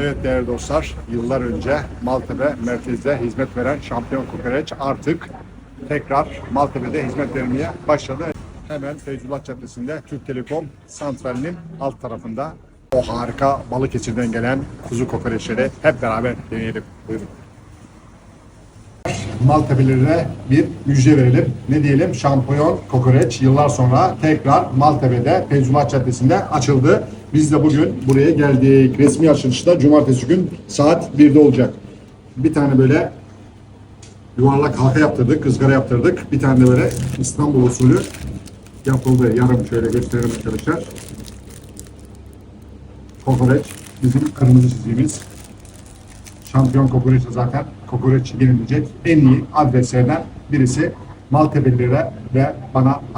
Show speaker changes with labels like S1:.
S1: Evet değerli dostlar, yıllar önce Maltepe merkezde hizmet veren Şampiyon Kokoreç artık tekrar Maltepe'de hizmet vermeye başladı. Hemen Feyzullah Caddesi'nde Türk Telekom santralinin alt tarafında o harika Balıkesir'den gelen kuzu kokoreçleri hep beraber deneyelim. Buyurun. Maltepe'lilere bir müjde verelim. Ne diyelim? Şampiyon kokoreç yıllar sonra tekrar Maltepe'de Feyzullah Caddesi'nde açıldı. Biz de bugün buraya geldik. Resmi açılışta cumartesi gün saat 1'de olacak. Bir tane böyle yuvarlak halka yaptırdık, ızgara yaptırdık. Bir tane de böyle İstanbul usulü yapıldı. Yarım şöyle gösterelim arkadaşlar. Kokoreç bizim kırmızı çizgimiz. Şampiyon kokoreç zaten kokoreç yenilecek. En iyi adreslerden birisi Maltepe'lilere ve bana